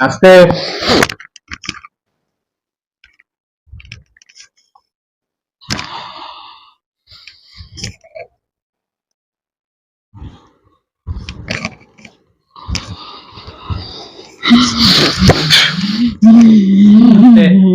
আস্তে আস্তে।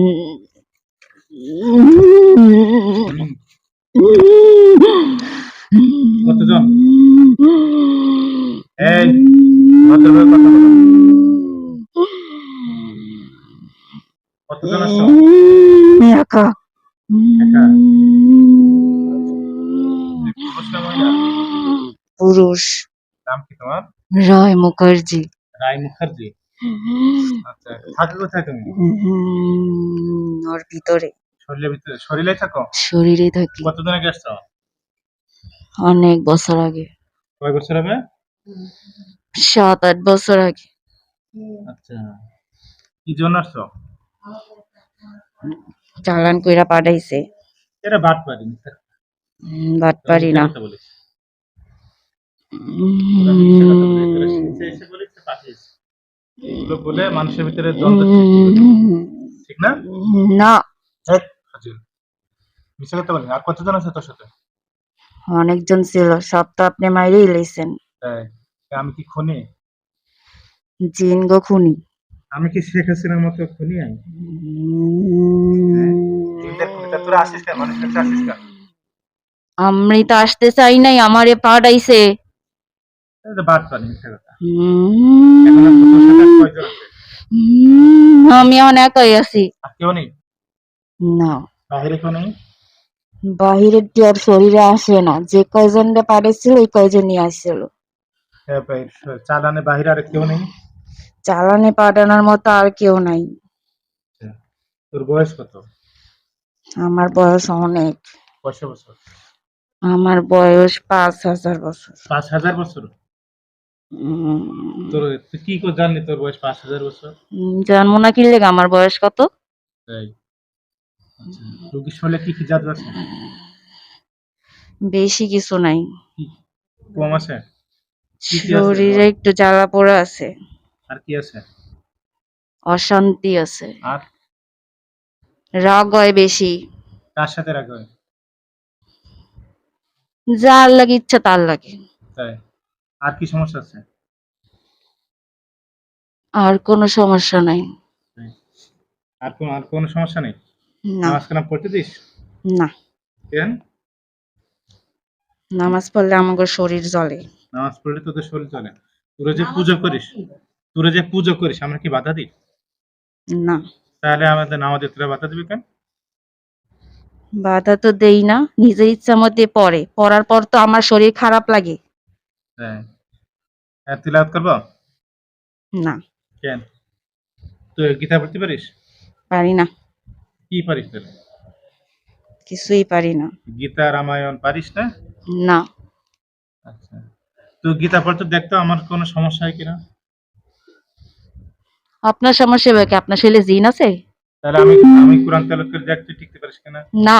পুরুষ। নাম কি তোমার? রায় মুখার্জি। রায় মুখার্জি। আচ্ছা থাকো কোথায় তুমি? উম, ওর ভিতরে। শরীরের ভিতরে শরীরে থাকো? শরীরে থাকি। কতদিন আগে আসছো? অনেক বছর আগে। কয় বছর হবে সাত আট বছর আগে। আচ্ছা। কি জন্য আসছো? চালান কইরা পাঠাইছে। এটা বাদ পারি বাট পারি না। উম, এগুলো বলে মানুষের ভিতরে দ্বন্দ্ব ঠিক না? না। ধ্যাৎ, ফাজিল। মিথ্যা আর কতজন আছে তোর সাথে? অনেকজন ছিল সব তো আপনি মাইরেই লইছেন। আমি কি খুনি? জিন গো খুনি। আমি কি শেখ হাসিনার মতো খুনি আমি? জিনদের তোরা আসিস কেন? মানুষের আসিস কেন? আমি তো আসতে চাই নাই আমারে পাঠাইছে। আমি আছি। না। কেউ নেই? আর শরীরে আসে না। যে কয়জন পাঠাইছিল ওই কয়জনই আসছিল। হ্যাঁ, চালানে আর কেউ নেই? চালানে পাঠানোর মতো আর কেউ নাই। আচ্ছা। তোর বয়স কত? আমার বয়স অনেক। কয়শো বছর? আমার বয়স পাঁচ হাজার বছর। পাঁচ হাজার বছর? তোর কি জানলি তোর বয়স পাঁচ হাজার বছর? জানব না কি লেগে আমার বয়স কত? তাই। আচ্ছা রোগীর শরীরে কি কি জাদু আছে? বেশি কিছু নাই। কম কি কি আছে? শরীরে একটু জ্বালা পোড়া আছে। আর কি আছে? অশান্তি আছে। আর? রাগ হয় বেশি। কার সাথে রাগ হয়? যার লাগে ইচ্ছা তার লাগে। তাই। আর কি সমস্যা আছে? আর কোনো সমস্যা নাই। আর কোন আর কোনো সমস্যা নেই? নামাজ কালাম পড়তে দিস? না। কেন? নামাজ পড়লে আমাকে শরীর জ্বলে। নামাজ পড়লে তোদের শরীর চলে তোরা যে পুজো করিস তোরা যে পুজো করিস আমরা কি বাধা দিই? না। তাহলে আমাদের নামাজে তোরা বাধা দিবি কেন? বাধা তো দেই না। নিজের ইচ্ছা মতে পড়ে। পড়ার পর তো আমার শরীর খারাপ লাগে। তাই হ্যাঁ তিলাওয়াত করব? না। কেন? তুই গীতা পড়তে পারিস? পারি না। কি পারিস তাহলে? কিছুই পারি না। গীতা রামায়ণ পারিস না? না। আচ্ছা। তুই গীতা পড়তে দেখতো আমার কোনো সমস্যা হয় কিনা? আপনার সমস্যা হবে কি? আপনার ছেলে জিন আছে? তাহলে আমি আমি কোরআন তেলাওয়াত করে দেখ তুই টিকতে পারিস কিনা? না!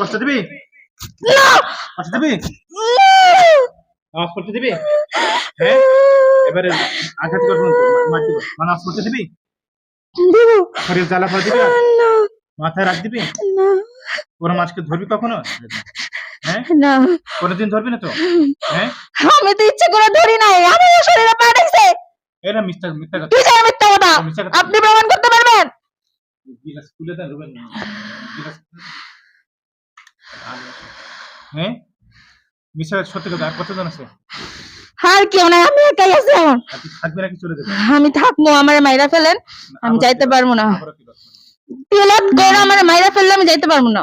কষ্ট দিবি কষ্ট দিবি নামাজ পড়তে দিবি? হ্যাঁ? এবারে আঘাত করব নামাজ পড়তে দিবি? শরীর জ্বালা দিবি? মাথায় রাখ দিবি? ওরা মাছকে ধরবি কখনো? হ্যাঁ? না। কোনোদিন ধরবি না তো? হ্যাঁ? আমি তো ইচ্ছে করে ধরি নাই। আমার শরীরে পা ঢুকছে এরা মিথ্যা মিথ্যা কথা। কি জানি মিথ্যা কথা? মিথ্যা কথা। আপনি প্রমাণ করতে পারবেন? গিলাস খুলে দেন রুবেন গিলাস হ্যাঁ? সত্যি কথা আর কতজন আছে আর কেউ নাই আমি একাই আছি এখন আর নাকি চলে যাবে আমি থাকব আমার মাইরা ফেলেন আমি যাইতে পারব না তিলত করে আমার মাইরা ফেললে আমি যাইতে পারব না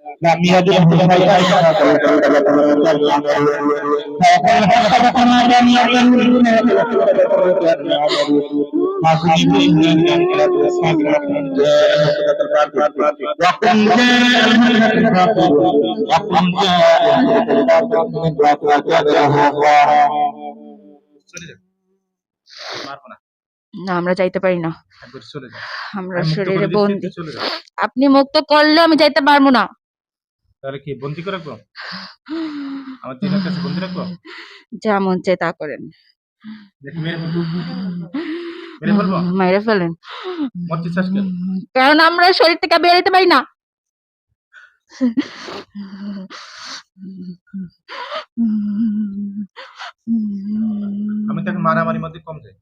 না না আমরা যাইতে পারি না আমরা শরীরে বন্দি আপনি মুক্ত করলে আমি যাইতে পারব না তাহলে কি বন্দি করে রাখব? আমার দিনের কাছে বন্দি রাখব? যা মন চায় তা করেন। মেরে ফেলেন। কারণ আমরা শরীর থেকে বেরোতে পারি না। আমি তো এখন মারামারির মধ্যে কম যাই।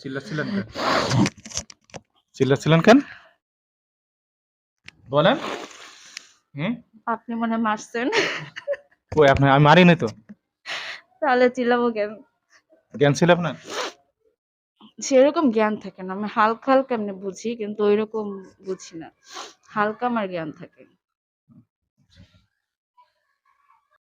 চিল্লাচ্ছিলেন কেন? চিল্লাচ্ছিলেন কেন? বলেন। হুম আপনি মনে হয় মারছেন। কই আপনার আমি মারিনি তো। তাহলে চিল্লাবো কেন? জ্ঞান ছিল আপনার? সেরকম জ্ঞান থাকে না। আমি হালকা হালকা এমনি বুঝি কিন্তু ওইরকম বুঝি না। হালকা আমার জ্ঞান থাকে।